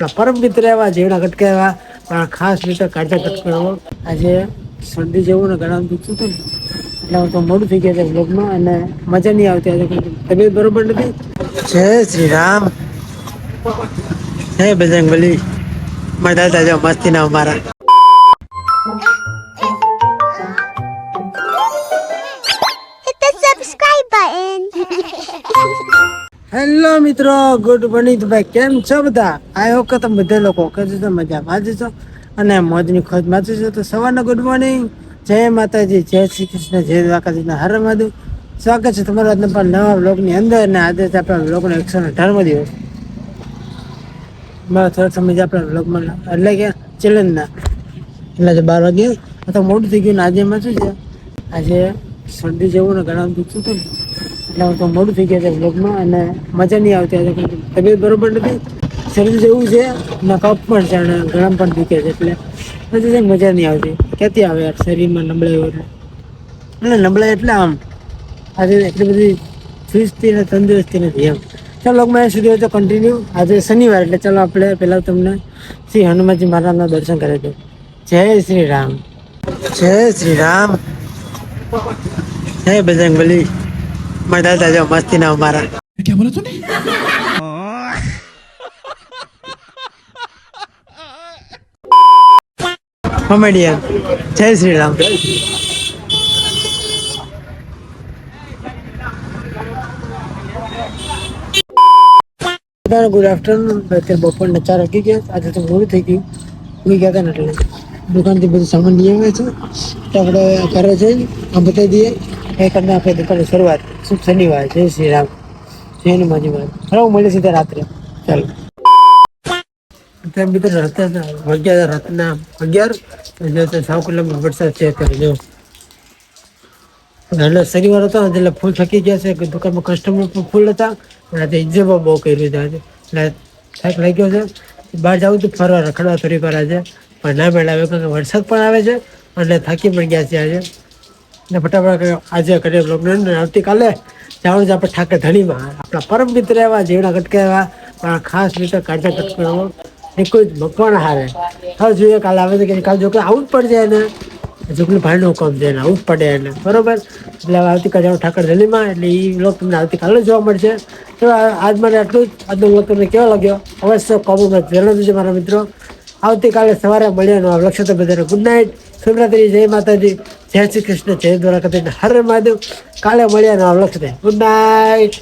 આપણા પરમ મિત્ર એવા જેવડા કટકા એવા પણ ખાસ મિત્ર કાઢતા કટકા આજે શરદી જેવું ને ગળામાં દુખતું હતું એટલે હું તો મોડું થઈ ગયા છે બ્લોગમાં અને મજા નહીં આવતી આજે તબિયત બરોબર નથી? જય શ્રી રામ. હે બજરંગ બલી. મારા દાદા જો મસ્તી ના મારા Hit the subscribe button. Hello મિત્રો, ગુડ મોર્નિંગ ભાઈ, કેમ છો બધા? આઈ હોપ કે બધા લોકો કે છો તો મજા માજી છો અને મોજની ખોજ માચી છો. તો સવારના ગુડ મોર્નિંગ. જય માતાજી, જય શ્રી કૃષ્ણ, જય દ્વારકાજીના હર માધુ સ્વાગત છે તમારા આજના પણ નવા બ્લોગની અંદર અને આજે આપણા બ્લોગનો એકસો ને અઢારમો દિવસ. મારા થોડા સમય છે આપણા બ્લોગમાં એટલે કે ચેલેન્જના. એટલે જે બાર વાગે તો મોડું થઈ ગયું ને આજે એમાં શું છે? આજે શરદી જેવું ને ઘણા દુખતું હતું એટલે તો મોડું થઈ ગયા છે વ્લોગમાં અને મજા નહીં આવતી આજે તબિયત બરોબર નથી. શરીર જેવું છે, ને કફ પણ છે અને ગરમ પણ દુખે છે એટલે પછી મજા નહીં આવતી. ક્યાંથી આવે યાર શરીરમાં નબળાઈ હોય એટલે નબળાઈ એટલે આમ. આજે એટલી બધી ચુસ્તી અને તંદુરસ્તી નથી એમ. ચાલો લોકમાં એ સુધી હોય તો કન્ટિન્યુ આજે શનિવાર એટલે ચાલો આપણે પહેલાં તમને શ્રી હનુમાનજી મહારાજના દર્શન કરે છે જય શ્રી રામ. જય શ્રી રામ. જય બજરંગ બલી મારા દાદા જો મસ્તી ના મારા क्या बोला तूने કોમેડિયન જય શ્રી રામ ગુડ આફ્ટરનૂન અત્યારે બપોરના ચાર વાગી ગયા આજે તો મોડું થઈ ગયું ઉઈ ગયા હતા ને એટલે દુકાનથી બધું સામાન લઈ આવે છે તો આપણે ઘરે જઈને આ બતાવી દઈએ એ આપણે દુકાનની શરૂઆત. શુભ શનિવાર, જય શ્રી રામ. જય હનુમાનજી મહારાજ. હવે મળીએ સીધા રાત્રે. ચાલો. અત્યારે મિત્રો રત્ન અગિયાર રાતના અગિયાર. સાવ કિલોમીટર વરસાદ છે અત્યારે એટલે શનિવાર હતો, એટલે ફૂલ થકી ગયા છે દુકાનમાં કસ્ટમર પણ ફૂલ હતા. અને આજે બહુ કર્યું છે એટલે થાક લાગ્યો છે. બહાર જવું તો ફરવા રખડવા થોડી વાર આજે. પણ ના મેળાવે, કારણ કે વરસાદ પણ આવે છે. એટલે થાકી પણ ગયા છે આજે. ને ફટાફટ આજે કરીએ બ્લોગને ને આવતીકાલે જાણું છે આપણે ઠાકર ધણીમાં આપણા પરમ મિત્ર એવા જેવડા એવા પણ ખાસ મિત્ર કાઢા કટકો નિકુંજ એ હારે. હવે જોઈએ, કાલે આવે છે કે કાલે જોકે આવું જ પડશે એને. જોકલું ભાઈનું કામ છે એને, આવું જ પડે એને. બરોબર? એટલે હવે આવતીકાલે જાણું ઠાકર ધણીમાં એટલે એ બ્લોગ તમને આવતીકાલે જોવા મળશે. તો આજ મને આટલું જ. આજનો બ્લોગ તમને કેવો લાગ્યો? અવશ્ય કોમેન્ટમાં છે મારા મિત્રો. આવતીકાલે સવારે મળ્યા નવા લક્ષ્ય તો બધાને ગુડ નાઇટ શિવરાત્રી જય માતાજી. જય શ્રી કૃષ્ણ. જય દ્વારકાધીશ. હર મહાદેવ. કાલે મળ્યાનો નવા લક્ષ્ય ગુડ નાઇટ